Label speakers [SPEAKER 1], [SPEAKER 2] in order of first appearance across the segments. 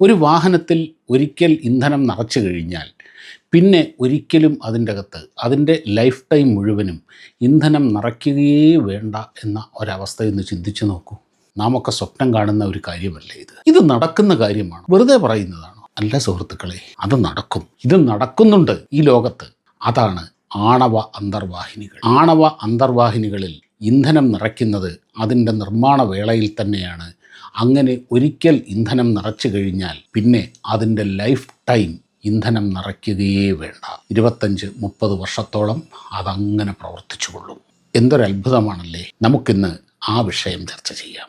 [SPEAKER 1] ഒരു വാഹനത്തിൽ ഒരിക്കൽ ഇന്ധനം നിറച്ചു കഴിഞ്ഞാൽ പിന്നെ ഒരിക്കലും അതിന്റെ അകത്ത് അതിന്റെ ലൈഫ് ടൈം മുഴുവനും ഇന്ധനം നിറയ്ക്കുകയേ വേണ്ട എന്ന ഒരവസ്ഥയെന്ന് ചിന്തിച്ചു നോക്കൂ. നാം ഒക്കെ സ്വപ്നം കാണുന്ന ഒരു കാര്യമല്ലേ ഇത്? ഇത് നടക്കുന്ന കാര്യമാണ്? വെറുതെ പറയുന്നതാണോ? അല്ല സുഹൃത്തുക്കളെ അത് നടക്കും. ഇത് നടക്കുന്നുണ്ട് ഈ ലോകത്ത്. അതാണ് ആണവ അന്തർവാഹിനികൾ. ആണവ അന്തർവാഹിനികളിൽ ഇന്ധനം നിറയ്ക്കുന്നത് അതിന്റെ നിർമ്മാണ വേളയിൽ തന്നെയാണ് അങ്ങനെ ഒരിക്കൽ ഇന്ധനം നിറച്ചു കഴിഞ്ഞാൽ പിന്നെ അതിന്റെ ലൈഫ് ടൈം ഇന്ധനം നിറയ്ക്കുകയേ വേണ്ട. ഇരുപത്തഞ്ച് മുപ്പത് വർഷത്തോളം അതങ്ങനെ പ്രവർത്തിച്ചു കൊള്ളും. എന്തൊരത്ഭുതമാണല്ലേ നമുക്കിന്ന് ആ വിഷയം ചർച്ച ചെയ്യാം.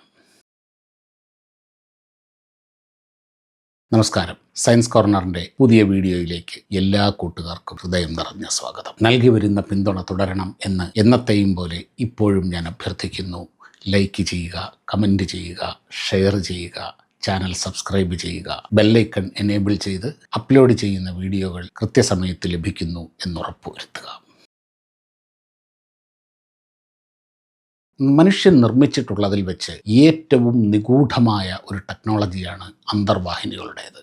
[SPEAKER 1] നമസ്കാരം. സയൻസ് കോർണറിന്റെ പുതിയ വീഡിയോയിലേക്ക് എല്ലാ കൂട്ടുകാർക്കും ഹൃദയം നിറഞ്ഞ സ്വാഗതം. നൽകി വരുന്ന പിന്തുണ തുടരണം എന്ന് എന്നത്തെയും പോലെ ഇപ്പോഴും ഞാൻ അഭ്യർത്ഥിക്കുന്നു. ലൈക്ക് ചെയ്യുക കമന്റ് ചെയ്യുക ഷെയർ ചെയ്യുക ചാനൽ സബ്സ്ക്രൈബ് ചെയ്യുക. ബെല്ലൈക്കൺ എനേബിൾ ചെയ്ത് അപ്ലോഡ് ചെയ്യുന്ന വീഡിയോകൾ കൃത്യസമയത്ത് ലഭിക്കുന്നു എന്നുറപ്പുവരുത്തുക. മനുഷ്യൻ നിർമ്മിച്ചിട്ടുള്ളതിൽ വെച്ച് ഏറ്റവും നിഗൂഢമായ ഒരു ടെക്നോളജിയാണ് അന്തർവാഹിനികളുടേത്.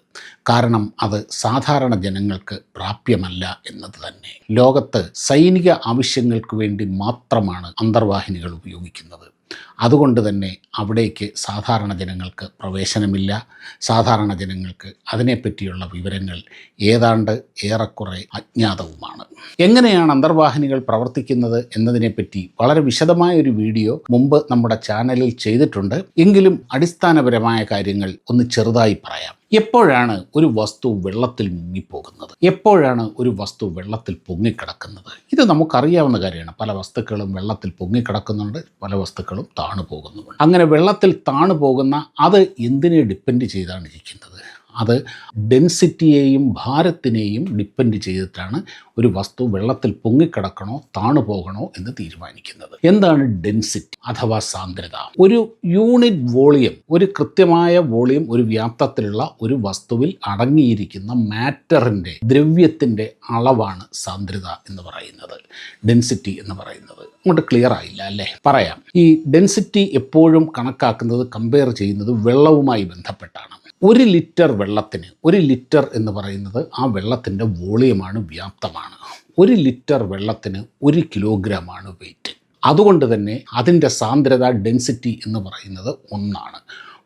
[SPEAKER 1] കാരണം അത് സാധാരണ ജനങ്ങൾക്ക് പ്രാപ്യമല്ല എന്നത് തന്നെ. ലോകത്ത് സൈനിക ആവശ്യങ്ങൾക്ക് വേണ്ടി മാത്രമാണ് അന്തർവാഹിനികൾ ഉപയോഗിക്കുന്നത്. അതുകൊണ്ട് തന്നെ അവിടേക്ക് സാധാരണ ജനങ്ങൾക്ക് പ്രവേശനമില്ല. സാധാരണ ജനങ്ങൾക്ക് അതിനെപ്പറ്റിയുള്ള വിവരങ്ങൾ ഏതാണ്ട് ഏറെക്കുറെ അജ്ഞാതവുമാണ്. എങ്ങനെയാണ് അന്തർവാഹിനികൾ പ്രവർത്തിക്കുന്നത് എന്നതിനെപ്പറ്റി വളരെ വിശദമായ ഒരു വീഡിയോ മുമ്പ് നമ്മുടെ ചാനലിൽ ചെയ്തിട്ടുണ്ട്. എങ്കിലും അടിസ്ഥാനപരമായ കാര്യങ്ങൾ ഒന്ന് ചെറുതായി പറയാം. എപ്പോഴാണ് ഒരു വസ്തു വെള്ളത്തിൽ മുങ്ങിപ്പോകുന്നത്? എപ്പോഴാണ് ഒരു വസ്തു വെള്ളത്തിൽ പൊങ്ങിക്കിടക്കുന്നത്? ഇത് നമുക്കറിയാവുന്ന കാര്യമാണ്. പല വസ്തുക്കളും വെള്ളത്തിൽ പൊങ്ങിക്കിടക്കുന്നുണ്ട് പല വസ്തുക്കളും താണു പോകുന്നുണ്ട് അങ്ങനെ വെള്ളത്തിൽ താണു പോകുന്ന അത് എന്തിനെ ഡിപ്പെൻഡ് ചെയ്താണ് ഇരിക്കുന്നത്? അത് ഡെൻസിറ്റിയെയും ഭാരത്തിനെയും ഡിപ്പെൻഡ് ചെയ്തിട്ടാണ് ഒരു വസ്തു വെള്ളത്തിൽ പൊങ്ങിക്കിടക്കണോ താണു പോകണോ എന്ന് തീരുമാനിക്കുന്നത്. എന്താണ് ഡെൻസിറ്റി അഥവാ സാന്ദ്രത? ഒരു യൂണിറ്റ് വോളിയം ഒരു കൃത്യമായ വോളിയം ഒരു വ്യാപ്തത്തിലുള്ള ഒരു വസ്തുവിൽ അടങ്ങിയിരിക്കുന്ന മാറ്ററിന്റെ ദ്രവ്യത്തിന്റെ അളവാണ് സാന്ദ്രത എന്ന് പറയുന്നത്. ഡെൻസിറ്റി എന്ന് പറയുന്നത്. അങ്ങോട്ട് ക്ലിയർ ആയില്ല അല്ലേ? പറയാം. ഈ ഡെൻസിറ്റി എപ്പോഴും കണക്കാക്കുന്നത് കമ്പയർ ചെയ്യുന്നത് വെള്ളവുമായി ബന്ധപ്പെട്ടാണ്. ഒരു ലിറ്റർ വെള്ളത്തിന് ഒരു ലിറ്റർ എന്ന് പറയുന്നത് ആ വെള്ളത്തിന്റെ വോളിയമാണ് വ്യാപ്തമാണ്. ഒരു ലിറ്റർ വെള്ളത്തിന് ഒരു കിലോഗ്രാമാണ് വെയിറ്റ് അതുകൊണ്ട് തന്നെ അതിന്റെ സാന്ദ്രത ഡെൻസിറ്റി എന്ന് പറയുന്നത് ഒന്നാണ്.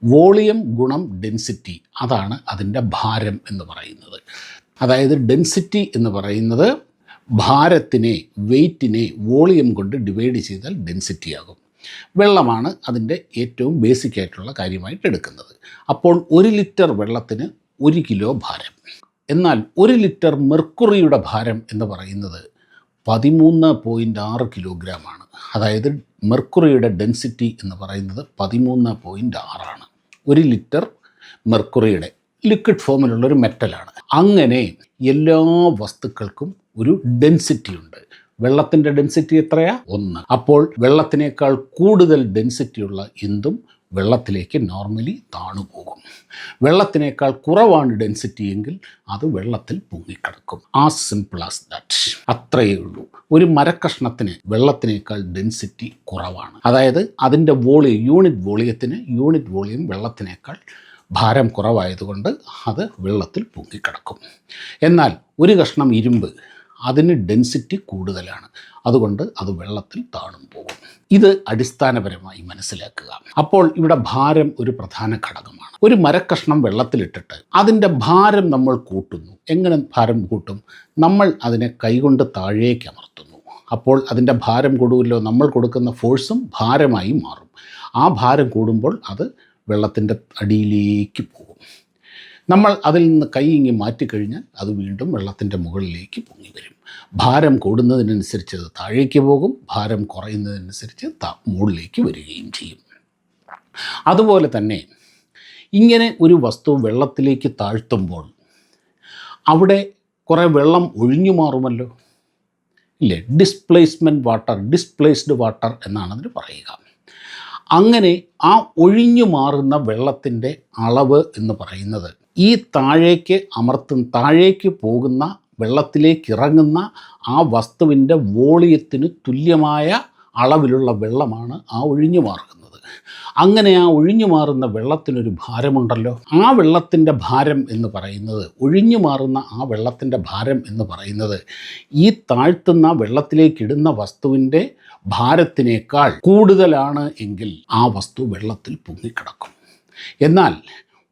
[SPEAKER 1] വോളിയം ഗുണം ഡെൻസിറ്റി അതാണ് അതിന്റെ ഭാരം എന്ന് പറയുന്നത്. അതായത് ഡെൻസിറ്റി എന്ന് പറയുന്നത് ഭാരത്തിനെ വെയിറ്റിനെ വോളിയം കൊണ്ട് ഡിവൈഡ് ചെയ്താൽ ഡെൻസിറ്റി ആകും. വെള്ളമാണ് അതിന്റെ ഏറ്റവും ബേസിക് ആയിട്ടുള്ള കാര്യമായിട്ട് എടുക്കുന്നത്. അപ്പോൾ ഒരു ലിറ്റർ വെള്ളത്തിന് ഒരു കിലോ ഭാരം. എന്നാൽ ഒരു ലിറ്റർ മെർക്കുറിയുടെ ഭാരം എന്ന് പറയുന്നത് പതിമൂന്ന് പോയിന്റ് ആറ് കിലോഗ്രാമാണ് അതായത് മെർക്കുറിയുടെ ഡെൻസിറ്റി എന്ന് പറയുന്നത് പതിമൂന്ന് പോയിന്റ് ആറാണ് ഒരു ലിറ്റർ മെർക്കുറിയുടെ ലിക്വിഡ് ഫോമിലുള്ള ഒരു മെറ്റലാണ് അങ്ങനെ എല്ലാ വസ്തുക്കൾക്കും ഒരു ഡെൻസിറ്റി ഉണ്ട്. വെള്ളത്തിന്റെ ഡെൻസിറ്റി എത്രയാ? ഒന്ന്. അപ്പോൾ വെള്ളത്തിനേക്കാൾ കൂടുതൽ ഡെൻസിറ്റിയുള്ള എന്തും വെള്ളത്തിലേക്ക് നോർമലി താണു പോകും. വെള്ളത്തിനേക്കാൾ കുറവാണ് ഡെൻസിറ്റി എങ്കിൽ അത് വെള്ളത്തിൽ പൊങ്ങിക്കിടക്കും. ആ സിമ്പിൾ ആസ് ദാറ്റ് അത്രയേ ഉള്ളൂ. ഒരു മരക്കഷ്ണത്തിന് വെള്ളത്തിനേക്കാൾ ഡെൻസിറ്റി കുറവാണ്. അതായത് അതിന്റെ വോളിയം യൂണിറ്റ് വോളിയത്തിന് യൂണിറ്റ് വോളിയം വെള്ളത്തിനേക്കാൾ ഭാരം കുറവായതുകൊണ്ട് അത് വെള്ളത്തിൽ പൊങ്ങിക്കിടക്കും. എന്നാൽ ഒരു കഷ്ണം ഇരുമ്പ് അതിന് ഡെൻസിറ്റി കൂടുതലാണ്. അതുകൊണ്ട് അത് വെള്ളത്തിൽ താണും പോകും. ഇത് അടിസ്ഥാനപരമായി മനസ്സിലാക്കുക. അപ്പോൾ ഇവിടെ ഭാരം ഒരു പ്രധാന ഘടകമാണ്. ഒരു മരക്കഷ്ണം വെള്ളത്തിലിട്ടിട്ട് അതിന്റെ ഭാരം നമ്മൾ കൂട്ടുന്നു. എങ്ങനെ ഭാരം കൂട്ടും? നമ്മൾ അതിനെ കൈകൊണ്ട് താഴേക്ക് അമർത്തുന്നു. അപ്പോൾ അതിന്റെ ഭാരം കൂടുമല്ലോ? നമ്മൾ കൊടുക്കുന്ന ഫോഴ്സും ഭാരമായി മാറും. ആ ഭാരം കൂടുമ്പോൾ അത് വെള്ളത്തിന്റെ അടിയിലേക്ക് പോകും. നമ്മൾ അതിൽ നിന്ന് കൈ ഇങ്ങി മാറ്റിക്കഴിഞ്ഞാൽ അത് വീണ്ടും വെള്ളത്തിന്റെ മുകളിലേക്ക് പൊങ്ങി വരും ഭാരം കൂടുന്നതിനനുസരിച്ച് അത് താഴേക്ക് പോകും ഭാരം കുറയുന്നതിനനുസരിച്ച് ത മുകളിലേക്ക് വരികയും ചെയ്യും. അതുപോലെ തന്നെ ഇങ്ങനെ ഒരു വസ്തു വെള്ളത്തിലേക്ക് താഴ്ത്തുമ്പോൾ അവിടെ കുറേ വെള്ളം ഒഴിഞ്ഞു മാറുമല്ലോ? ഇല്ലേ? ഡിസ്പ്ലേസ്മെന്റ് വാട്ടർ ഡിസ്പ്ലേസ്ഡ് വാട്ടർ എന്നാണ് അതിന് പറയുക. അങ്ങനെ ആ ഒഴിഞ്ഞു മാറുന്ന വെള്ളത്തിന്റെ അളവ് എന്ന് പറയുന്നത് ഈ താഴേക്ക് അമർത്തും താഴേക്ക് പോകുന്ന വെള്ളത്തിലേക്ക് ഇറങ്ങുന്ന ആ വസ്തുവിന്റെ വോളിയത്തിന് തുല്യമായ അളവിലുള്ള വെള്ളമാണ് ആ ഒഴിഞ്ഞു മാറുന്നത്. അങ്ങനെ ആ ഒഴിഞ്ഞു മാറുന്ന വെള്ളത്തിനൊരു ഭാരമുണ്ടല്ലോ. ആ വെള്ളത്തിന്റെ ഭാരം എന്ന് പറയുന്നത് ഒഴിഞ്ഞു മാറുന്ന ആ വെള്ളത്തിന്റെ ഭാരം എന്ന് പറയുന്നത് ഈ താഴ്ത്തുന്ന വെള്ളത്തിലേക്കിടുന്ന വസ്തുവിന്റെ ഭാരത്തിനേക്കാൾ കൂടുതലാണ് എങ്കിൽ ആ വസ്തു വെള്ളത്തിൽ പൊങ്ങിക്കിടക്കും. എന്നാൽ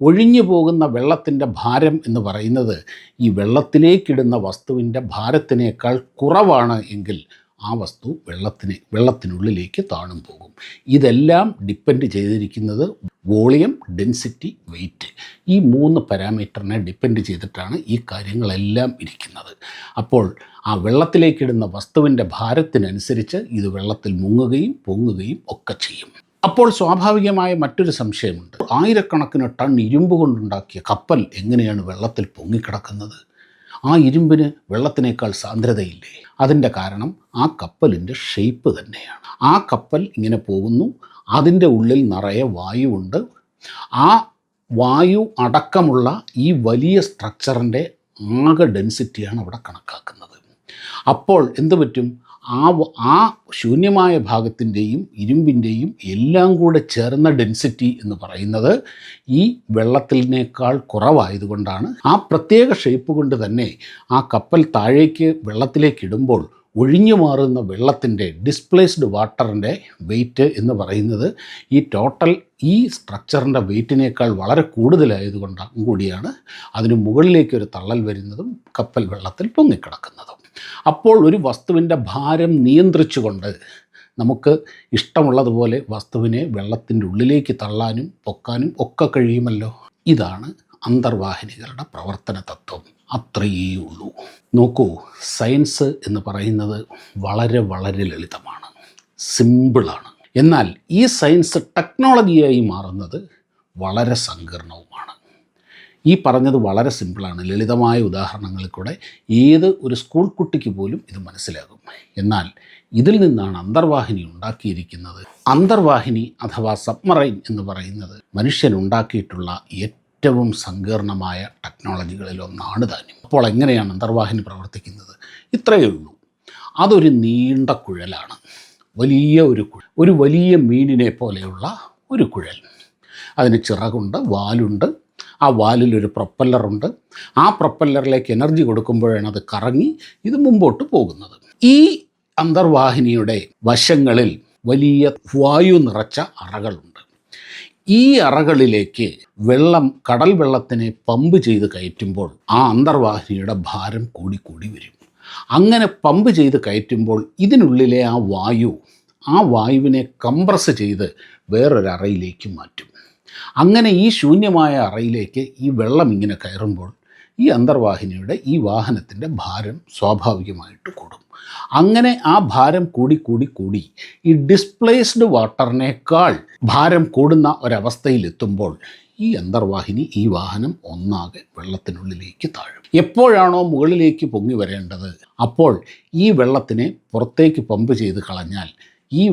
[SPEAKER 1] ഒഴിഞ്ഞു പോകുന്ന വെള്ളത്തിന്റെ ഭാരം എന്ന് പറയുന്നത് ഈ വെള്ളത്തിലേക്കിടുന്ന വസ്തുവിന്റെ ഭാരത്തിനേക്കാൾ കുറവാണ് എങ്കിൽ ആ വസ്തു വെള്ളത്തിന് വെള്ളത്തിനുള്ളിലേക്ക് താണും പോകും. ഇതെല്ലാം ഡിപ്പെൻഡ് ചെയ്തിരിക്കുന്നത് വോളിയം ഡെൻസിറ്റി വെയിറ്റ്. ഈ മൂന്ന് പാരാമീറ്ററിനെ ഡിപ്പെൻഡ് ചെയ്തിട്ടാണ് ഈ കാര്യങ്ങളെല്ലാം ഇരിക്കുന്നത്. അപ്പോൾ ആ വെള്ളത്തിലേക്കിടുന്ന വസ്തുവിന്റെ ഭാരത്തിനനുസരിച്ച് ഇത് വെള്ളത്തിൽ മുങ്ങുകയും പൊങ്ങുകയും ഒക്കെ ചെയ്യും. അപ്പോൾ സ്വാഭാവികമായ മറ്റൊരു സംശയമുണ്ട്. ആയിരക്കണക്കിന് ടൺ ഇരുമ്പ് കൊണ്ടുണ്ടാക്കിയ കപ്പൽ എങ്ങനെയാണ് വെള്ളത്തിൽ പൊങ്ങിക്കിടക്കുന്നത്? ആ ഇരുമ്പിന് വെള്ളത്തിനേക്കാൾ സാന്ദ്രതയില്ലേ? അതിന്റെ കാരണം ആ കപ്പലിന്റെ ഷേപ്പ് തന്നെയാണ്. ആ കപ്പൽ ഇങ്ങനെ പോകുന്നു. അതിന്റെ ഉള്ളിൽ നിറയെ വായുവുണ്ട് ആ വായു അടക്കമുള്ള ഈ വലിയ സ്ട്രക്ചറിന്റെ ആകെ ഡെൻസിറ്റിയാണ് അവിടെ കണക്കാക്കുന്നത്. അപ്പോൾ എന്തു പറ്റും? ആ ആ ശൂന്യമായ ഭാഗത്തിന്റെയും ഇരുമ്പിന്റെയും എല്ലാം കൂടെ ചേർന്ന ഡെൻസിറ്റി എന്ന് പറയുന്നത് ഈ വെള്ളത്തിനേക്കാൾ കുറവായതുകൊണ്ടാണ്. ആ പ്രത്യേക ഷേപ്പ് കൊണ്ട് തന്നെ ആ കപ്പൽ താഴേക്ക് വെള്ളത്തിലേക്ക് ഇടുമ്പോൾ ഒഴിഞ്ഞു മാറുന്ന വെള്ളത്തിന്റെ ഡിസ്പ്ലേസ്ഡ് വാട്ടറിന്റെ വെയിറ്റ് എന്ന് പറയുന്നത് ഈ ടോട്ടൽ ഈ സ്ട്രക്ചറിന്റെ വെയിറ്റിനേക്കാൾ വളരെ കൂടുതലായതുകൊണ്ടും കൂടിയാണ്. അതിന് മുകളിലേക്ക് ഒരു തള്ളൽ വരുന്നതും കപ്പൽ വെള്ളത്തിൽ പൊങ്ങിക്കിടക്കുന്നതും. അപ്പോൾ ഒരു വസ്തുവിന്റെ ഭാരം നിയന്ത്രിച്ചുകൊണ്ട് നമുക്ക് ഇഷ്ടമുള്ളതുപോലെ വസ്തുവിനെ വെള്ളത്തിന്റെ ഉള്ളിലേക്ക് തള്ളാനും പൊക്കാനും ഒക്കെ കഴിയുമല്ലോ? ഇതാണ് അന്തർവാഹിനികളുടെ പ്രവർത്തന തത്വം അത്രയേ ഉള്ളൂ. നോക്കൂ സയൻസ് എന്ന് പറയുന്നത് വളരെ വളരെ ലളിതമാണ്. സിമ്പിളാണ്. എന്നാൽ ഈ സയൻസ് ടെക്നോളജിയായി മാറുന്നത് വളരെ സങ്കീർണവുമാണ്. ഈ പറഞ്ഞത് വളരെ സിമ്പിളാണ്. ലളിതമായ ഉദാഹരണങ്ങളിൽ കൂടെ ഏത് ഒരു സ്കൂൾ കുട്ടിക്ക് പോലും ഇത് മനസ്സിലാകും. എന്നാൽ ഇതിൽ നിന്നാണ് അന്തർവാഹിനി ഉണ്ടാക്കിയിരിക്കുന്നത്. അന്തർവാഹിനി അഥവാ സബ്മറൈൻ എന്ന് പറയുന്നത് മനുഷ്യൻ ഉണ്ടാക്കിയിട്ടുള്ള ഏറ്റവും സങ്കീർണമായ ടെക്നോളജികളിൽ ഒന്നാണ് താനും അപ്പോൾ എങ്ങനെയാണ് അന്തർവാഹിനി പ്രവർത്തിക്കുന്നത്? ഇത്രയേ ഉള്ളൂ. അതൊരു നീണ്ട കുഴലാണ്. വലിയ ഒരു കുഴൽ. ഒരു വലിയ മീനിനെ പോലെയുള്ള ഒരു കുഴൽ. അതിന് ചിറകുണ്ട് വാലുണ്ട് ആ വാലിലൊരു പ്രൊപ്പല്ലറുണ്ട് ആ പ്രൊപ്പല്ലറിലേക്ക് എനർജി കൊടുക്കുമ്പോഴാണ് അത് കറങ്ങി ഇത് മുമ്പോട്ട് പോകുന്നത്. ഈ അന്തർവാഹിനിയുടെ വശങ്ങളിൽ വലിയ വായു നിറച്ച അറകളുണ്ട്. ഈ അറകളിലേക്ക് വെള്ളം കടൽ വെള്ളത്തിനെ പമ്പ് ചെയ്ത് കയറ്റുമ്പോൾ ആ അന്തർവാഹിനിയുടെ ഭാരം കൂടിക്കൂടി വരും. അങ്ങനെ പമ്പ് ചെയ്ത് കയറ്റുമ്പോൾ ഇതിനുള്ളിലെ ആ വായു ആ വായുവിനെ കംപ്രസ് ചെയ്ത് വേറൊരറയിലേക്ക് മാറ്റും. അങ്ങനെ ഈ ശൂന്യമായ അറയിലേക്ക് ഈ വെള്ളം ഇങ്ങനെ കയറുമ്പോൾ ഈ അന്തർവാഹിനിയുടെ ഈ വാഹനത്തിന്റെ ഭാരം സ്വാഭാവികമായിട്ട് കൂടും. അങ്ങനെ ആ ഭാരം കൂടി കൂടി കൂടി ഈ ഡിസ്പ്ലേസ്ഡ് വാട്ടറിനേക്കാൾ ഭാരം കൂടുന്ന ഒരവസ്ഥയിലെത്തുമ്പോൾ ഈ അന്തർവാഹിനി ഈ വാഹനം ഒന്നാകെ വെള്ളത്തിനുള്ളിലേക്ക് താഴും. എപ്പോഴാണോ മുകളിലേക്ക് പൊങ്ങി വരേണ്ടത്? അപ്പോൾ ഈ വെള്ളത്തിനെ പുറത്തേക്ക് പമ്പ് ചെയ്ത് കളഞ്ഞാൽ ഈ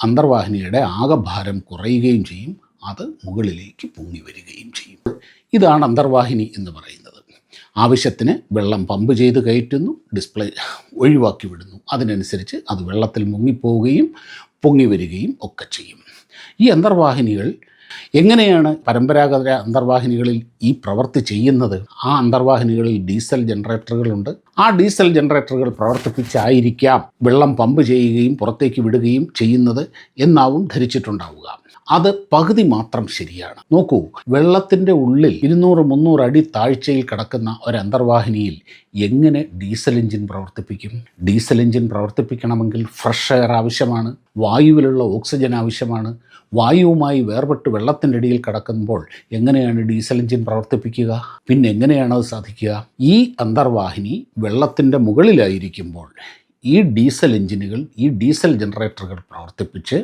[SPEAKER 1] അന്തർവാഹിനിയുടെ ആകെ ഭാരം കുറയുകയും ചെയ്യും. അത് മുകളിലേക്ക് പൊങ്ങി വരികയും ചെയ്യും. ഇതാണ് അന്തർവാഹിനി എന്ന് പറയുന്നത്. ആവശ്യത്തിന് വെള്ളം പമ്പ് ചെയ്ത് കയറ്റുന്നു ഡിസ്പ്ലേ ഒഴിവാക്കി വിടുന്നു. അതിനനുസരിച്ച് അത് വെള്ളത്തിൽ മുങ്ങിപ്പോവുകയും പൊങ്ങി വരികയും ഒക്കെ ചെയ്യും. ഈ അന്തർവാഹിനികൾ എങ്ങനെയാണ് പരമ്പരാഗത അന്തർവാഹിനികളിൽ ഈ പ്രവൃത്തി ചെയ്യുന്നത്? ആ അന്തർവാഹിനികളിൽ ഡീസൽ ജനറേറ്ററുകളുണ്ട്. ആ ഡീസൽ ജനറേറ്ററുകൾ പ്രവർത്തിപ്പിച്ചായിരിക്കാം വെള്ളം പമ്പ് ചെയ്യുകയും പുറത്തേക്ക് വിടുകയും ചെയ്യുന്നത് എന്നാവും ധരിച്ചിട്ടുണ്ടാവുക. അത് പകുതി മാത്രം ശരിയാണ്. നോക്കൂ വെള്ളത്തിന്റെ ഉള്ളിൽ ഇരുന്നൂറ് മുന്നൂറ് അടി താഴ്ചയിൽ കിടക്കുന്ന ഒരു അന്തർവാഹിനിയിൽ എങ്ങനെ ഡീസൽ എഞ്ചിൻ പ്രവർത്തിപ്പിക്കും? ഡീസൽ എഞ്ചിൻ പ്രവർത്തിപ്പിക്കണമെങ്കിൽ ഫ്രഷ് എയർ ആവശ്യമാണ് വായുവിലുള്ള ഓക്സിജൻ ആവശ്യമാണ്. വായുവുമായി വേർപെട്ട് വെള്ളത്തിന്റെ അടിയിൽ കിടക്കുമ്പോൾ എങ്ങനെയാണ് ഡീസൽ എഞ്ചിൻ പ്രവർത്തിപ്പിക്കുക? പിന്നെ എങ്ങനെയാണ് അത് സാധിക്കുക? ഈ അന്തർവാഹിനി വെള്ളത്തിന്റെ മുകളിലായിരിക്കുമ്പോൾ ഈ ഡീസൽ എഞ്ചിനുകൾ ഈ ഡീസൽ ജനറേറ്ററുകൾ പ്രവർത്തിപ്പിച്ച്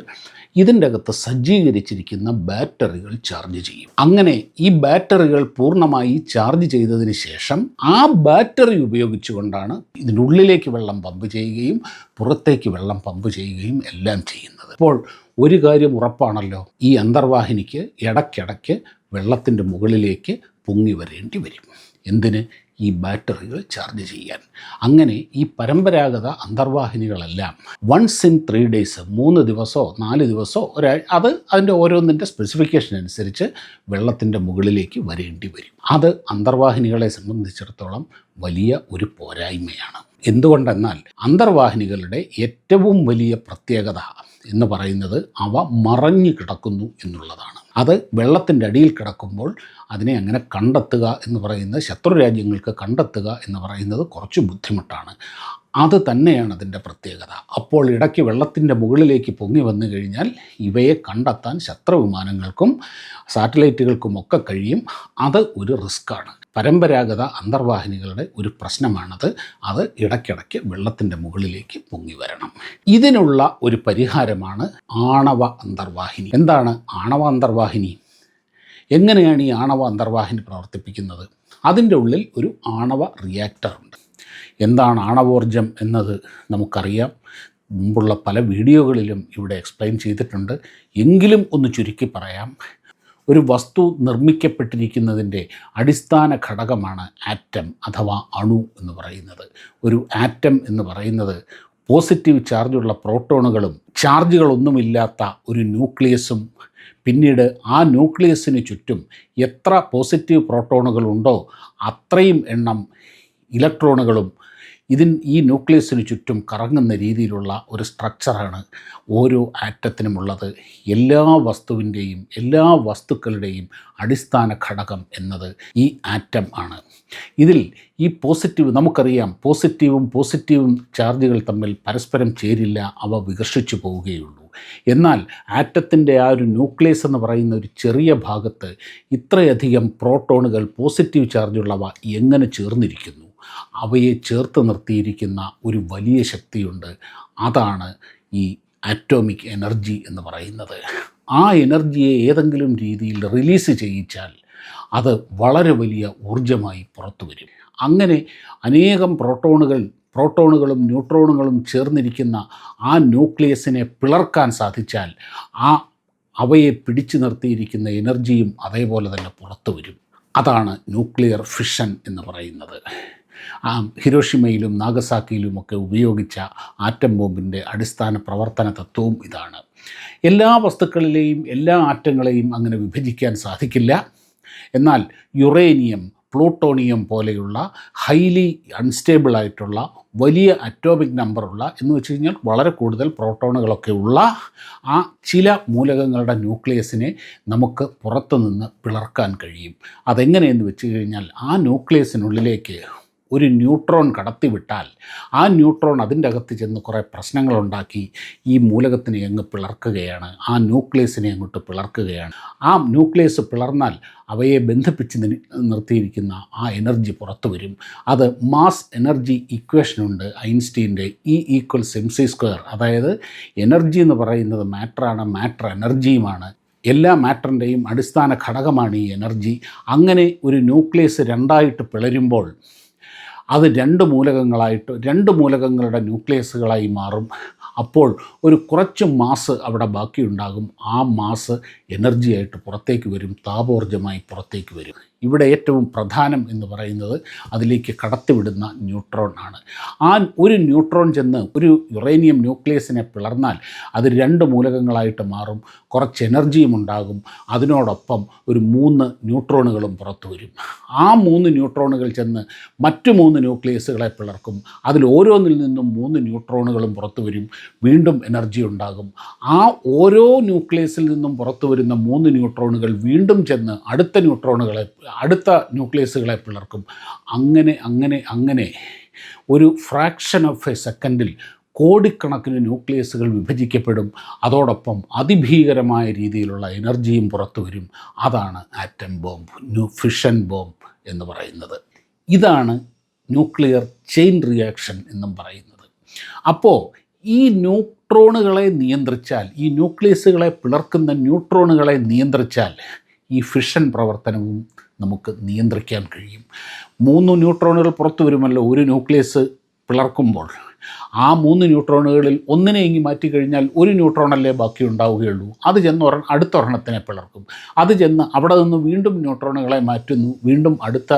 [SPEAKER 1] ഇതിന്റെ അകത്ത് സജ്ജീകരിച്ചിരിക്കുന്ന ബാറ്ററികൾ ചാർജ് ചെയ്യും. അങ്ങനെ ഈ ബാറ്ററികൾ പൂർണമായി ചാർജ് ചെയ്തതിന് ശേഷം ആ ബാറ്ററി ഉപയോഗിച്ചുകൊണ്ടാണ് ഇതിനുള്ളിലേക്ക് വെള്ളം പമ്പ് ചെയ്യുകയും പുറത്തേക്ക് വെള്ളം പമ്പ് ചെയ്യുകയും എല്ലാം ചെയ്യുന്നത്. അപ്പോൾ ഒരു കാര്യം ഉറപ്പാണല്ലോ ഈ അന്തർവാഹിനിക്ക് ഇടയ്ക്കിടയ്ക്ക് വെള്ളത്തിന്റെ മുകളിലേക്ക് പൊങ്ങി വരേണ്ടി വരും. എന്തിന്? ഈ ബാറ്ററികൾ ചാർജ് ചെയ്യാൻ. അങ്ങനെ ഈ പരമ്പരാഗത അന്തർവാഹിനികളെല്ലാം വൺസ് ഇൻ ത്രീ ഡേയ്സ് മൂന്ന് ദിവസമോ നാല് ദിവസമോ ഒരാഴ്ച അത് അതിന്റെ ഓരോന്നിന്റെ സ്പെസിഫിക്കേഷൻ അനുസരിച്ച് വെള്ളത്തിന്റെ മുകളിലേക്ക് വരേണ്ടി വരും. അത് അന്തർവാഹിനികളെ സംബന്ധിച്ചിടത്തോളം വലിയ ഒരു പോരായ്മയാണ്. എന്തുകൊണ്ടെന്നാൽ അന്തർവാഹിനികളുടെ ഏറ്റവും വലിയ പ്രത്യേകത എന്ന് പറയുന്നത് അവ മറഞ്ഞു കിടക്കുന്നു എന്നുള്ളതാണ്. അത് വെള്ളത്തിന്റെ അടിയിൽ കിടക്കുമ്പോൾ അതിനെ അങ്ങനെ കണ്ടെത്തുക എന്ന് പറയുന്നത് ശത്രു രാജ്യങ്ങൾക്ക് കണ്ടെത്തുക എന്ന് പറയുന്നത് കുറച്ച് ബുദ്ധിമുട്ടാണ്. അത് തന്നെയാണ് അതിന്റെ പ്രത്യേകത. അപ്പോൾ ഇടയ്ക്ക് വെള്ളത്തിന്റെ മുകളിലേക്ക് പൊങ്ങി വന്നു കഴിഞ്ഞാൽ ഇവയെ കണ്ടെത്താൻ ശത്രു വിമാനങ്ങൾക്കും സാറ്റലൈറ്റുകൾക്കുമൊക്കെ കഴിയും. അത് ഒരു റിസ്ക്കാണ്. പരമ്പരാഗത അന്തർവാഹിനികളുടെ ഒരു പ്രശ്നമാണത്. അത് ഇടയ്ക്കിടയ്ക്ക് വെള്ളത്തിന്റെ മുകളിലേക്ക് പൊങ്ങി വരണം. ഇതിനുള്ള ഒരു പരിഹാരമാണ് ആണവ അന്തർവാഹിനി. എന്താണ് ആണവ അന്തർവാഹിനി? എങ്ങനെയാണ് ഈ ആണവ അന്തർവാഹിനി പ്രവർത്തിപ്പിക്കുന്നത്? അതിന്റെ ഉള്ളിൽ ഒരു ആണവ റിയാക്ടർ ഉണ്ട്. എന്താണ് ആണവോർജം എന്നത് നമുക്കറിയാം. മുമ്പുള്ള പല വീഡിയോകളിലും ഇവിടെ എക്സ്പ്ലെയിൻ ചെയ്തിട്ടുണ്ട്. എങ്കിലും ഒന്ന് ചുരുക്കി പറയാം. ഒരു വസ്തു നിർമ്മിക്കപ്പെട്ടിരിക്കുന്നതിന്റെ അടിസ്ഥാന ഘടകമാണ് ആറ്റം അഥവാ അണു എന്ന് പറയുന്നത്. ഒരു ആറ്റം എന്ന് പറയുന്നത് പോസിറ്റീവ് ചാർജുള്ള പ്രോട്ടോണുകളും ചാർജുകളൊന്നുമില്ലാത്ത ഒരു ന്യൂക്ലിയസും പിന്നീട് ആ ന്യൂക്ലിയസിന് ചുറ്റും എത്ര പോസിറ്റീവ് പ്രോട്ടോണുകളുണ്ടോ അത്രയും എണ്ണം ഇലക്ട്രോണുകളും ഇതിൻ ഈ ന്യൂക്ലിയസിന് ചുറ്റും കറങ്ങുന്ന രീതിയിലുള്ള ഒരു സ്ട്രക്ചറാണ് ഓരോ ആറ്റത്തിനുമുള്ളത്. എല്ലാ വസ്തുവിന്റെയും എല്ലാ വസ്തുക്കളുടെയും അടിസ്ഥാന ഘടകം എന്നത് ഈ ആറ്റം ആണ്. ഇതിൽ ഈ പോസിറ്റീവ് നമുക്കറിയാം പോസിറ്റീവും പോസിറ്റീവും ചാർജുകൾ തമ്മിൽ പരസ്പരം ചേരില്ല അവ വികർഷിച്ചു പോവുകയുള്ളൂ. എന്നാൽ ആറ്റത്തിന്റെ ആ ഒരു ന്യൂക്ലിയസ് എന്ന് പറയുന്ന ഒരു ചെറിയ ഭാഗത്ത് ഇത്രയധികം പ്രോട്ടോണുകൾ പോസിറ്റീവ് ചാർജുള്ളവ എങ്ങനെ ചേർന്നിരിക്കുന്നു? അവയെ ചേർത്ത് നിർത്തിയിരിക്കുന്ന ഒരു വലിയ ശക്തിയുണ്ട്. അതാണ് ഈ ആറ്റോമിക് എനർജി എന്ന് പറയുന്നത്. ആ എനർജിയെ ഏതെങ്കിലും രീതിയിൽ റിലീസ് ചെയ്യിച്ചാൽ അത് വളരെ വലിയ ഊർജമായി പുറത്തു വരും. അങ്ങനെ അനേകം പ്രോട്ടോണുകൾ പ്രോട്ടോണുകളും ന്യൂട്രോണുകളും ചേർന്നിരിക്കുന്ന ആ ന്യൂക്ലിയസിനെ പിളർക്കാൻ സാധിച്ചാൽ ആ അവയെ പിടിച്ചു നിർത്തിയിരിക്കുന്ന എനർജിയും അതേപോലെ തന്നെ പുറത്തു വരും. അതാണ് ന്യൂക്ലിയർ ഫിഷൻ എന്ന് പറയുന്നത്. ആ ഹിരോഷിമയിലും നാഗസാക്കിയിലുമൊക്കെ ഉപയോഗിച്ച ആറ്റം ബോംബിന്റെ അടിസ്ഥാന പ്രവർത്തന തത്വവും ഇതാണ്. എല്ലാ വസ്തുക്കളിലെയും എല്ലാ ആറ്റങ്ങളെയും അങ്ങനെ വിഭജിക്കാൻ സാധിക്കില്ല. എന്നാൽ യുറേനിയം പ്ലൂട്ടോണിയം പോലെയുള്ള ഹൈലി അൺസ്റ്റേബിൾ ആയിട്ടുള്ള വലിയ അറ്റോമിക് നമ്പറുള്ള എന്ന് വെച്ച് കഴിഞ്ഞാൽ വളരെ കൂടുതൽ പ്രോട്ടോണുകളൊക്കെ ഉള്ള ആ ചില മൂലകങ്ങളുടെ ന്യൂക്ലിയസിനെ നമുക്ക് പുറത്തുനിന്ന് പിളർക്കാൻ കഴിയും. അതെങ്ങനെയെന്ന് വെച്ച് കഴിഞ്ഞാൽ ആ ന്യൂക്ലിയസിനുള്ളിലേക്ക് ഒരു ന്യൂട്രോൺ കടത്തിവിട്ടാൽ ആ ന്യൂട്രോൺ അതിന്റെ അകത്ത് ചെന്ന് കുറേ പ്രശ്നങ്ങളുണ്ടാക്കി ഈ മൂലകത്തിനെ അങ്ങ് പിളർക്കുകയാണ് ആ ന്യൂക്ലിയസിനെ അങ്ങോട്ട് പിളർക്കുകയാണ്. ആ ന്യൂക്ലിയസ് പിളർന്നാൽ അവയെ ബന്ധിപ്പിച്ച് നിർത്തിയിരിക്കുന്ന ആ എനർജി പുറത്തു വരും. അത് മാസ് എനർജി ഇക്വേഷനുണ്ട് ഐൻസ്റ്റീന്റെ E equals M C square. അതായത് എനർജി എന്ന് പറയുന്നത് മാറ്ററാണ് മാറ്റർ എനർജിയുമാണ്. എല്ലാ മാറ്ററിന്റെയും അടിസ്ഥാന ഘടകമാണ് ഈ എനർജി. അങ്ങനെ ഒരു ന്യൂക്ലിയസ് രണ്ടായിട്ട് പിളരുമ്പോൾ അത് രണ്ട് മൂലകങ്ങളായിട്ട് രണ്ട് മൂലകങ്ങളുടെ ന്യൂക്ലിയസുകളായി മാറും. അപ്പോൾ ഒരു കുറച്ച് മാസ് അവിടെ ബാക്കിയുണ്ടാകും. ആ മാസ് എനർജിയായിട്ട് പുറത്തേക്ക് വരും താപോർജമായി പുറത്തേക്ക് വരും. ഇവിടെ ഏറ്റവും പ്രധാനം എന്ന് പറയുന്നത് അതിലേക്ക് കടത്തിവിടുന്ന ന്യൂട്രോൺ ആണ്. ആ ഒരു ന്യൂട്രോൺ ചെന്ന് ഒരു യുറേനിയം ന്യൂക്ലിയസിനെ പിളർന്നാൽ അത് രണ്ട് മൂലകങ്ങളായിട്ട് മാറും കുറച്ച് എനർജിയും ഉണ്ടാകും അതിനോടൊപ്പം ഒരു മൂന്ന് ന്യൂട്രോണുകളും പുറത്തു വരും. ആ മൂന്ന് ന്യൂട്രോണുകൾ ചെന്ന് മറ്റു മൂന്ന് ന്യൂക്ലിയസുകളെ പിളർക്കും. അതിൽ ഓരോന്നിൽ നിന്നും മൂന്ന് ന്യൂട്രോണുകളും പുറത്തു വരും വീണ്ടും എനർജി ഉണ്ടാകും. ആ ഓരോ ന്യൂക്ലിയസിൽ നിന്നും പുറത്തു വരുന്ന മൂന്ന് ന്യൂട്രോണുകൾ വീണ്ടും ചെന്ന് അടുത്ത ന്യൂട്രോണുകളെ അടുത്ത ന്യൂക്ലിയസുകളെ പിളർക്കും. അങ്ങനെ അങ്ങനെ അങ്ങനെ ഒരു ഫ്രാക്ഷൻ ഓഫ് എ സെക്കൻഡിൽ കോടിക്കണക്കിന് ന്യൂക്ലിയസുകൾ വിഭജിക്കപ്പെടും. അതോടൊപ്പം അതിഭീകരമായ രീതിയിലുള്ള എനർജിയും പുറത്തു വരും. അതാണ് atom bomb new fission bomb എന്ന് പറയുന്നത്. ഇതാണ് ന്യൂക്ലിയർ ചെയിൻ റിയാക്ഷൻ എന്നും പറയുന്നത്. അപ്പോൾ ഈ ന്യൂട്രോണുകളെ നിയന്ത്രിച്ചാൽ ഈ ന്യൂക്ലിയസുകളെ പിളർക്കുന്ന ന്യൂട്രോണുകളെ നിയന്ത്രിച്ചാൽ ഈ ഫിഷൻ പ്രവർത്തനവും നമുക്ക് നിയന്ത്രിക്കാൻ കഴിയും. മൂന്ന് ന്യൂട്രോണുകൾ പുറത്തു വരുമല്ലോ ഒരു ന്യൂക്ലിയസ് പിളർക്കുമ്പോൾ. ആ മൂന്ന് ന്യൂട്രോണുകളിൽ ഒന്നിനെ ഇങ്ങി മാറ്റിക്കഴിഞ്ഞാൽ ഒരു ന്യൂട്രോണല്ലേ ബാക്കി ഉണ്ടാവുകയുള്ളൂ. അത് ചെന്ന് ഒരെ അടുത്ത ഒരെണ്ണത്തിനെ പിളർക്കും. അത് ചെന്ന് അവിടെ നിന്ന് വീണ്ടും ന്യൂട്രോണുകളെ മാറ്റുന്നു വീണ്ടും അടുത്ത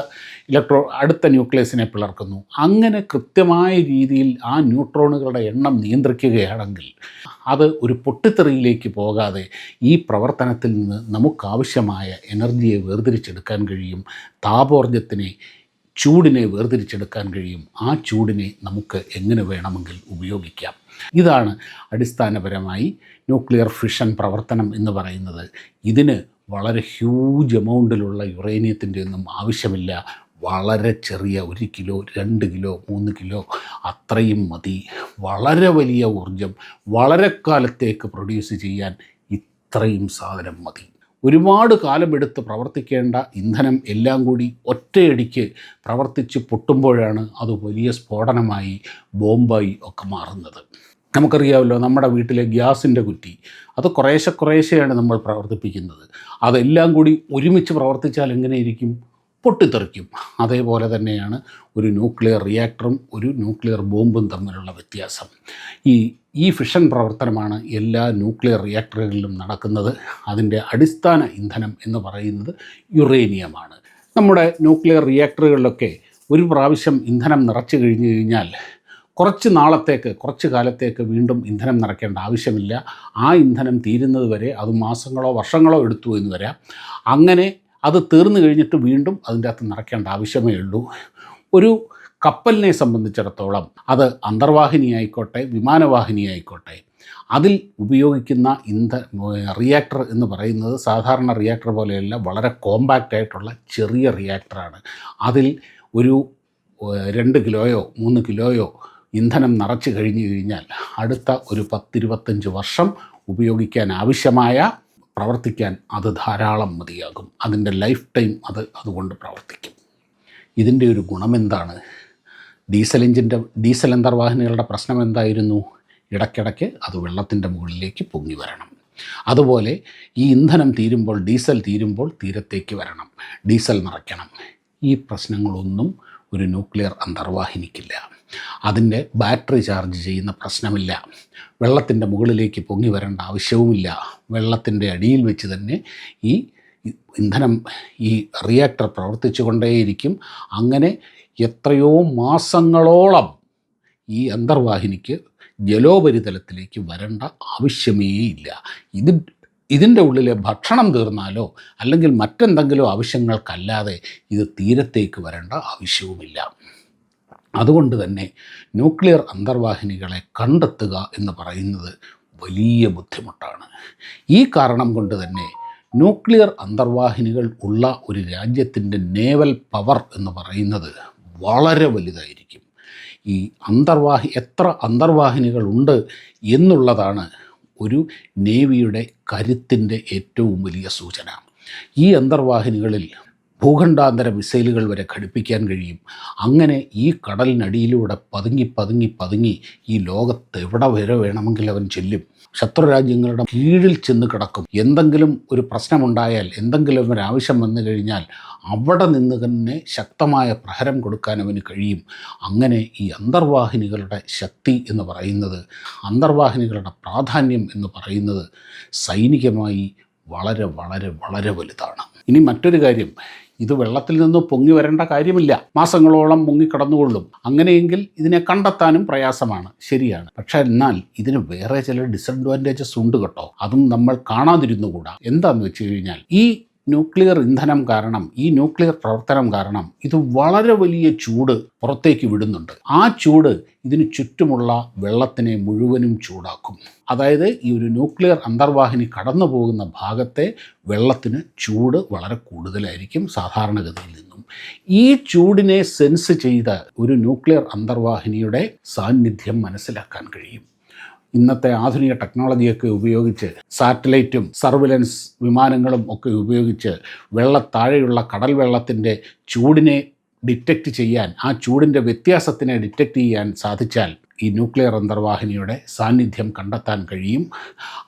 [SPEAKER 1] ഇലക്ട്രോ അടുത്ത ന്യൂക്ലിയസിനെ പിളർക്കുന്നു. അങ്ങനെ കൃത്യമായ രീതിയിൽ ആ ന്യൂട്രോണുകളുടെ എണ്ണം നിയന്ത്രിക്കുകയാണെങ്കിൽ അത് ഒരു പൊട്ടിത്തെറിയിലേക്ക് പോകാതെ ഈ പ്രവർത്തനത്തിൽ നിന്ന് നമുക്കാവശ്യമായ എനർജിയെ വേർതിരിച്ചെടുക്കാൻ കഴിയും. താപോർജത്തിനെ ചൂടിനെ വേർതിരിച്ചെടുക്കാൻ കഴിയും. ആ ചൂടിനെ നമുക്ക് എങ്ങനെ വേണമെങ്കിൽ ഉപയോഗിക്കാം? ഇതാണ് അടിസ്ഥാനപരമായി ന്യൂക്ലിയർ ഫിഷൻ പ്രവർത്തനം എന്ന് പറയുന്നത്. ഇതിന് വളരെ ഹ്യൂജ് എമൗണ്ടിലുള്ള യുറേനിയത്തിന്റെ ഒന്നും ആവശ്യമില്ല. വളരെ ചെറിയ ഒരു കിലോ രണ്ട് കിലോ മൂന്ന് കിലോ അത്രയും മതി. വളരെ വലിയ ഊർജം വളരെ കാലത്തേക്ക് പ്രൊഡ്യൂസ് ചെയ്യാൻ ഇത്രയും സാധനം മതി. ഒരുപാട് കാലമെടുത്ത് പ്രവർത്തിക്കേണ്ട ഇന്ധനം എല്ലാം കൂടി ഒറ്റയടിക്ക് പ്രവർത്തിച്ച് പൊട്ടുമ്പോഴാണ് അത് വലിയ സ്ഫോടനമായി ബോംബായി ഒക്കെ മാറുന്നത്. നമുക്കറിയാമല്ലോ നമ്മുടെ വീട്ടിലെ ഗ്യാസിന്റെ കുറ്റി അത് കുറേശ്ശെ കുറേശ്ശെയാണ് നമ്മൾ പ്രവർത്തിപ്പിക്കുന്നത്. അതെല്ലാം കൂടി ഒരുമിച്ച് പ്രവർത്തിച്ചാൽ എങ്ങനെയിരിക്കും? പൊട്ടിത്തെറിക്കും. അതേപോലെ തന്നെയാണ് ഒരു ന്യൂക്ലിയർ റിയാക്ടറും ഒരു ന്യൂക്ലിയർ ബോംബും തമ്മിലുള്ള വ്യത്യാസം. ഈ ഈ ഫിഷൻ പ്രവർത്തനമാണ് എല്ലാ ന്യൂക്ലിയർ റിയാക്ടറുകളിലും നടക്കുന്നത്. അതിന്റെ അടിസ്ഥാന ഇന്ധനം എന്ന് പറയുന്നത് യുറേനിയമാണ്. നമ്മുടെ ന്യൂക്ലിയർ റിയാക്ടറുകളിലൊക്കെ ഒരു പ്രാവശ്യം ഇന്ധനം നിറച്ചു കഴിഞ്ഞു കഴിഞ്ഞാൽ കുറച്ച് നാളത്തേക്ക് കുറച്ച് കാലത്തേക്ക് വീണ്ടും ഇന്ധനം നിറയ്ക്കേണ്ട ആവശ്യമില്ല. ആ ഇന്ധനം തീരുന്നത് വരെ അത് മാസങ്ങളോ വർഷങ്ങളോ എടുത്തു എന്ന് വരാം. അങ്ങനെ അത് തീർന്നു കഴിഞ്ഞിട്ട് വീണ്ടും അതിന്റെ അകത്ത് നിറയ്ക്കേണ്ട ആവശ്യമേ ഉള്ളൂ. ഒരു കപ്പലിനെ സംബന്ധിച്ചിടത്തോളം അത് അന്തർവാഹിനി ആയിക്കോട്ടെ വിമാനവാഹിനി ആയിക്കോട്ടെ അതിൽ ഉപയോഗിക്കുന്ന ഇന്ധ റിയാക്ടർ എന്ന് പറയുന്നത് സാധാരണ റിയാക്ടർ പോലെയല്ല വളരെ കോമ്പാക്റ്റ് ആയിട്ടുള്ള ചെറിയ റിയാക്ടറാണ് അതിൽ ഒരു രണ്ട് കിലോയോ മൂന്ന് കിലോയോ ഇന്ധനം നിറച്ച് കഴിഞ്ഞു കഴിഞ്ഞാൽ അടുത്ത ഒരു പത്തിരുപത്തഞ്ച് വർഷം ഉപയോഗിക്കാൻ ആവശ്യമായ പ്രവർത്തിക്കാൻ അത് ധാരാളം മതിയാകും. അതിന്റെ ലൈഫ് ടൈം അത് അതുകൊണ്ട് പ്രവർത്തിക്കും. ഇതിന്റെ ഒരു ഗുണമെന്താണ്? ഡീസൽ എഞ്ചിന്റെ ഡീസൽ അന്തർവാഹിനികളുടെ പ്രശ്നം എന്തായിരുന്നു? ഇടയ്ക്കിടയ്ക്ക് അത് വെള്ളത്തിന്റെ മുകളിലേക്ക് പൊങ്ങി വരണം. അതുപോലെ ഈ ഇന്ധനം തീരുമ്പോൾ ഡീസൽ തീരുമ്പോൾ തീരത്തേക്ക് വരണം. ഡീസൽ നിറയ്ക്കണം. ഈ പ്രശ്നങ്ങളൊന്നും ഒരു ന്യൂക്ലിയർ അന്തർവാഹിനിക്കില്ല. അതിന്റെ ബാറ്ററി ചാർജ് ചെയ്യുന്ന പ്രശ്നമില്ല. വെള്ളത്തിന്റെ മുകളിലേക്ക് പൊങ്ങി വരേണ്ട ആവശ്യവുമില്ല. വെള്ളത്തിന്റെ അടിയിൽ വെച്ച് തന്നെ ഈ ഇന്ധനം ഈ റിയാക്ടർ പ്രവർത്തിച്ചു കൊണ്ടേയിരിക്കും. അങ്ങനെ എത്രയോ മാസങ്ങളോളം ഈ അന്തർവാഹിനിക്ക് ജലോപരിതലത്തിലേക്ക് വരേണ്ട ആവശ്യമേ ഇല്ല. ഇത് ഇതിന്റെ ഉള്ളിലെ ഭക്ഷണം തീർന്നാലോ അല്ലെങ്കിൽ മറ്റെന്തെങ്കിലും ആവശ്യങ്ങൾക്കല്ലാതെ ഇത് തീരത്തേക്ക് വരേണ്ട ആവശ്യവുമില്ല. അതുകൊണ്ട് തന്നെ ന്യൂക്ലിയർ അന്തർവാഹിനികളെ കണ്ടെത്തുക എന്ന് പറയുന്നത് വലിയ ബുദ്ധിമുട്ടാണ്. ഈ കാരണം കൊണ്ട് തന്നെ ന്യൂക്ലിയർ അന്തർവാഹിനികൾ ഉള്ള ഒരു രാജ്യത്തിന്റെ നേവൽ പവർ എന്ന് പറയുന്നത് വളരെ വലുതായിരിക്കും. ഈ അന്തർവാഹി എത്ര അന്തർവാഹിനികളുണ്ട് എന്നുള്ളതാണ് ഒരു നേവിയുടെ കരുത്തിന്റെ ഏറ്റവും വലിയ സൂചന. ഈ അന്തർവാഹിനികളിൽ ഭൂഖണ്ഡാന്തര മിസൈലുകൾ വരെ ഘടിപ്പിക്കാൻ കഴിയും. അങ്ങനെ ഈ കടലിനടിയിലൂടെ പതുങ്ങി പതുങ്ങി പതുങ്ങി ഈ ലോകത്ത് എവിടെ വരെ വേണമെങ്കിൽ അവൻ ചെല്ലും. ശത്രുരാജ്യങ്ങളുടെ കീഴിൽ ചെന്ന് കിടക്കും. എന്തെങ്കിലും ഒരു പ്രശ്നമുണ്ടായാൽ എന്തെങ്കിലും ഒരു ആവശ്യം വന്നു കഴിഞ്ഞാൽ അവിടെ നിന്ന് തന്നെ ശക്തമായ പ്രഹരം കൊടുക്കാൻ അവന് കഴിയും. അങ്ങനെ ഈ അന്തർവാഹിനികളുടെ ശക്തി എന്ന് പറയുന്നത് അന്തർവാഹിനികളുടെ പ്രാധാന്യം എന്ന് പറയുന്നത് സൈനികമായി വളരെ വളരെ വളരെ വലുതാണ്. ഇനി മറ്റൊരു കാര്യം. ഇത് വെള്ളത്തിൽ നിന്ന് പൊങ്ങി വരേണ്ട കാര്യമില്ല. മാസങ്ങളോളം മുങ്ങിക്കിടന്നുകൊള്ളും അങ്ങനെയെങ്കിൽ ഇതിനെ കണ്ടെത്താനും പ്രയാസമാണ്. ശരിയാണ്. പക്ഷെ എന്നാൽ ഇതിന് വേറെ ചില ഡിസഡ്വാന്റേജസ് ഉണ്ട് കേട്ടോ. അതും നമ്മൾ കാണാതിരുന്നുകൂടാ. എന്താന്ന് വെച്ച് കഴിഞ്ഞാൽ ഈ ന്യൂക്ലിയർ ഇന്ധനം കാരണം ഈ ന്യൂക്ലിയർ പ്രവർത്തനം കാരണം ഇത് വളരെ വലിയ ചൂട് പുറത്തേക്ക് വിടുന്നുണ്ട്. ആ ചൂട് ഇതിന് ചുറ്റുമുള്ള വെള്ളത്തിനെ മുഴുവനും ചൂടാക്കും. അതായത് ഈ ഒരു ന്യൂക്ലിയർ അന്തർവാഹിനി കടന്നു പോകുന്ന ഭാഗത്തെ വെള്ളത്തിന് ചൂട് വളരെ കൂടുതലായിരിക്കും സാധാരണഗതിയിൽ നിന്നും. ഈ ചൂടിനെ സെൻസ് ചെയ്ത ഒരു ന്യൂക്ലിയർ അന്തർവാഹിനിയുടെ സാന്നിധ്യം മനസ്സിലാക്കാൻ കഴിയും. ഇന്നത്തെ ആധുനിക ടെക്നോളജിയൊക്കെ ഉപയോഗിച്ച് സാറ്റലൈറ്റും സർവിലൻസ് വിമാനങ്ങളും ഒക്കെ ഉപയോഗിച്ച് വെള്ളത്താഴെയുള്ള കടൽ വെള്ളത്തിന്റെ ചൂടിനെ ഡിറ്റക്റ്റ് ചെയ്യാൻ ആ ചൂടിന്റെ വ്യത്യാസത്തിനെ ഡിറ്റക്റ്റ് ചെയ്യാൻ സാധിച്ചാൽ ഈ ന്യൂക്ലിയർ അന്തർവാഹിനിയുടെ സാന്നിധ്യം കണ്ടെത്താൻ കഴിയും.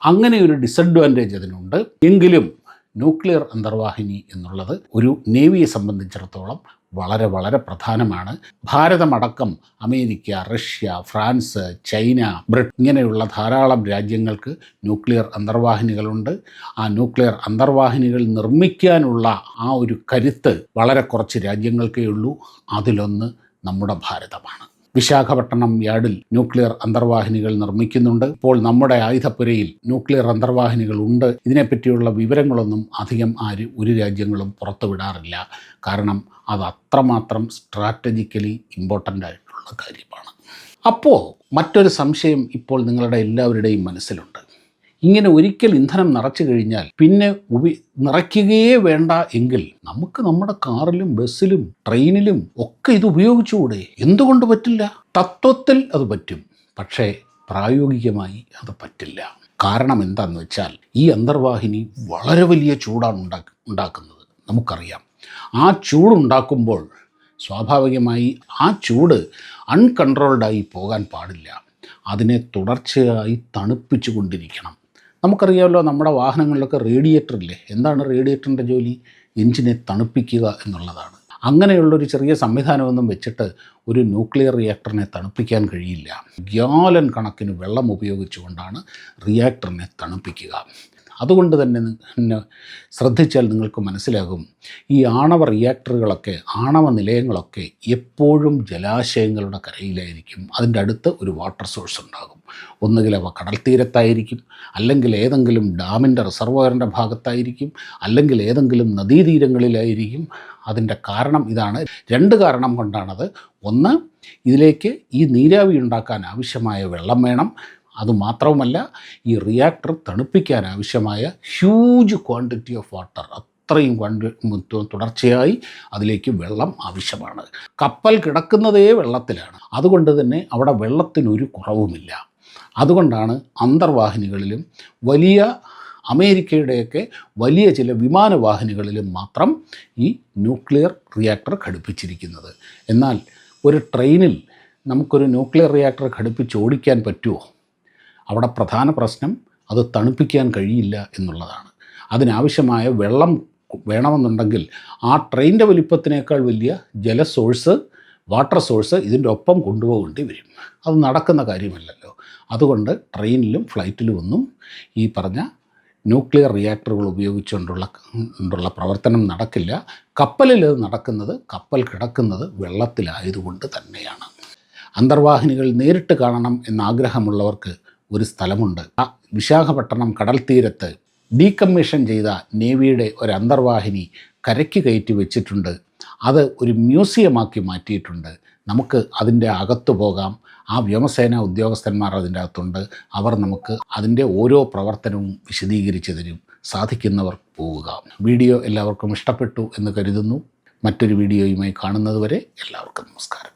[SPEAKER 1] അങ്ങനെ ഒരു ഡിസഡ്വാന്റേജ് അതിനുണ്ട്. എങ്കിലും ന്യൂക്ലിയർ അന്തർവാഹിനി എന്നുള്ളത് ഒരു നേവിയെ സംബന്ധിച്ചിടത്തോളം വളരെ വളരെ പ്രധാനമാണ്. ഭാരതമടക്കം America Russia France China Britain ഇങ്ങനെയുള്ള ധാരാളം രാജ്യങ്ങൾക്ക് ന്യൂക്ലിയർ അന്തർവാഹിനികളുണ്ട്. ആ ന്യൂക്ലിയർ അന്തർവാഹിനികൾ നിർമ്മിക്കാനുള്ള ആ ഒരു കരുത്ത് വളരെ കുറച്ച് രാജ്യങ്ങൾക്കേ ഉള്ളൂ. അതിലൊന്ന് നമ്മുടെ ഭാരതമാണ്. വിശാഖപട്ടണം യാർഡിൽ ന്യൂക്ലിയർ അന്തർവാഹിനികൾ നിർമ്മിക്കുന്നുണ്ട്. ഇപ്പോൾ നമ്മുടെ ആയുധപ്പുരയിൽ ന്യൂക്ലിയർ അന്തർവാഹിനികൾ ഉണ്ട്. ഇതിനെപ്പറ്റിയുള്ള വിവരങ്ങളൊന്നും അധികം ആര് ഒരു രാജ്യങ്ങളും പുറത്തുവിടാറില്ല. കാരണം അത് അത്രമാത്രം സ്ട്രാറ്റജിക്കലി ഇമ്പോർട്ടന്റ് ആയിട്ടുള്ള കാര്യമാണ്. അപ്പോൾ മറ്റൊരു സംശയം ഇപ്പോൾ നിങ്ങളുടെ എല്ലാവരുടെയും മനസ്സിലുണ്ട്. ഇങ്ങനെ ഒരിക്കൽ ഇന്ധനം നിറച്ചു കഴിഞ്ഞാൽ പിന്നെ ഉപ നിറയ്ക്കുകയേ വേണ്ട എങ്കിൽ നമുക്ക് നമ്മുടെ കാറിലും ബസ്സിലും ട്രെയിനിലും ഒക്കെ ഇത് ഉപയോഗിച്ചുകൂടെ? എന്തുകൊണ്ട് പറ്റില്ല? തത്വത്തിൽ അത് പറ്റും. പക്ഷേ പ്രായോഗികമായി അത് പറ്റില്ല. കാരണം എന്താണെന്ന് വെച്ചാൽ ഈ അന്തർവാഹിനി വളരെ വലിയ ചൂടാണ് ഉണ്ടാക്ക ഉണ്ടാക്കുന്നത്. നമുക്കറിയാം. ആ ചൂടുണ്ടാക്കുമ്പോൾ സ്വാഭാവികമായി ആ ചൂട് അൺകൺട്രോൾഡായി പോകാൻ പാടില്ല. അതിനെ തുടർച്ചയായി തണുപ്പിച്ചു കൊണ്ടിരിക്കണം. നമുക്കറിയാമല്ലോ നമ്മുടെ വാഹനങ്ങളിലൊക്കെ റേഡിയേറ്റർ ഇല്ലേ എന്താണ് റേഡിയേറ്ററിന്റെ ജോലി? എഞ്ചിനെ തണുപ്പിക്കുക എന്നുള്ളതാണ്. അങ്ങനെയുള്ളൊരു ചെറിയ സംവിധാനമൊന്നും വെച്ചിട്ട് ഒരു ന്യൂക്ലിയർ റിയാക്ടറിനെ തണുപ്പിക്കാൻ കഴിയില്ല. ഗ്യാലൻ കണക്കിന് വെള്ളം ഉപയോഗിച്ചുകൊണ്ടാണ് റിയാക്ടറിനെ തണുപ്പിക്കുക. അതുകൊണ്ട് തന്നെ ശ്രദ്ധിച്ചാൽ നിങ്ങൾക്ക് മനസ്സിലാകും ഈ ആണവ റിയാക്ടറുകളൊക്കെ ആണവ നിലയങ്ങളൊക്കെ എപ്പോഴും ജലാശയങ്ങളുടെ കരയിലായിരിക്കും. അതിന്റെ അടുത്ത് ഒരു വാട്ടർ സോഴ്സ് ഉണ്ടാകും. ഒന്നുകിൽ അവ കടൽ തീരത്തായിരിക്കും അല്ലെങ്കിൽ ഏതെങ്കിലും ഡാമിന്റെ റിസർവോയറിന്റെ ഭാഗത്തായിരിക്കും അല്ലെങ്കിൽ ഏതെങ്കിലും നദീതീരങ്ങളിലായിരിക്കും. അതിന്റെ കാരണം ഇതാണ്. രണ്ട് കാരണം കൊണ്ടാണത്. ഒന്ന് ഇതിലേക്ക് ഈ നീരാവി ഉണ്ടാക്കാൻ ആവശ്യമായ വെള്ളം വേണം. അതുമാത്രവുമല്ല ഈ റിയാക്ടർ തണുപ്പിക്കാൻ ആവശ്യമായ ഹ്യൂജ് ക്വാണ്ടിറ്റി ഓഫ് വാട്ടർ അത്രയും ക്വാണ്ടി തുടർച്ചയായി അതിലേക്ക് വെള്ളം ആവശ്യമാണ്. കപ്പൽ കിടക്കുന്നതേ വെള്ളത്തിലാണ്. അതുകൊണ്ട് തന്നെ അവിടെ വെള്ളത്തിനൊരു കുറവുമില്ല. അതുകൊണ്ടാണ് അന്തർവാഹിനികളിലും വലിയ അമേരിക്കയുടെയൊക്കെ വലിയ ചില വിമാനവാഹിനികളിലും മാത്രം ഈ ന്യൂക്ലിയർ റിയാക്ടർ ഘടിപ്പിച്ചിരിക്കുന്നത്. എന്നാൽ ഒരു ട്രെയിനിൽ നമുക്കൊരു ന്യൂക്ലിയർ റിയാക്ടർ ഘടിപ്പിച്ച് ഓടിക്കാൻ പറ്റുമോ? അവിടെ പ്രധാന പ്രശ്നം അത് തണുപ്പിക്കാൻ കഴിയില്ല എന്നുള്ളതാണ്. അതിനാവശ്യമായ വെള്ളം വേണമെന്നുണ്ടെങ്കിൽ ആ ട്രെയിനിന്റെ വലിപ്പത്തിനേക്കാൾ വലിയ ജല സോഴ്സ് വാട്ടർ സോഴ്സ് ഇതിന്റെ ഒപ്പം കൊണ്ടുപോകേണ്ടി വരും. അത് നടക്കുന്ന കാര്യമല്ലല്ലോ. അതുകൊണ്ട് ട്രെയിനിലും ഫ്ലൈറ്റിലും ഒന്നും ഈ പറഞ്ഞ ന്യൂക്ലിയർ റിയാക്ടറുകൾ ഉപയോഗിച്ചുകൊണ്ടുള്ള കൊണ്ടുള്ള പ്രവർത്തനം നടക്കില്ല. കപ്പലിൽ ഇത് നടക്കുന്നത് കപ്പൽ കിടക്കുന്നത് വെള്ളത്തിലായതുകൊണ്ട് തന്നെയാണ്. അന്തർവാഹിനികൾ നേരിട്ട് കാണണം എന്നാഗ്രഹമുള്ളവർക്ക് ഒരു സ്ഥലമുണ്ട്. ആ വിശാഖപട്ടണം കടൽ തീരത്ത് ഡീകമ്മീഷൻ ചെയ്ത നേവിയുടെ ഒരു അന്തർവാഹിനി കരയ്ക്ക് കയറ്റി വെച്ചിട്ടുണ്ട്. അത് ഒരു മ്യൂസിയമാക്കി മാറ്റിയിട്ടുണ്ട്. നമുക്ക് അതിന്റെ അകത്ത് പോകാം. ആ വ്യോമസേന ഉദ്യോഗസ്ഥന്മാർ അതിന്റെ അകത്തുണ്ട്. അവർ നമുക്ക് അതിന്റെ ഓരോ പ്രവർത്തനവും വിശദീകരിച്ച് തരും. സാധിക്കുന്നവർ പോവുക. വീഡിയോ എല്ലാവർക്കും ഇഷ്ടപ്പെട്ടു എന്ന് കരുതുന്നു. മറ്റൊരു വീഡിയോയുമായി കാണുന്നതുവരെ എല്ലാവർക്കും നമസ്കാരം.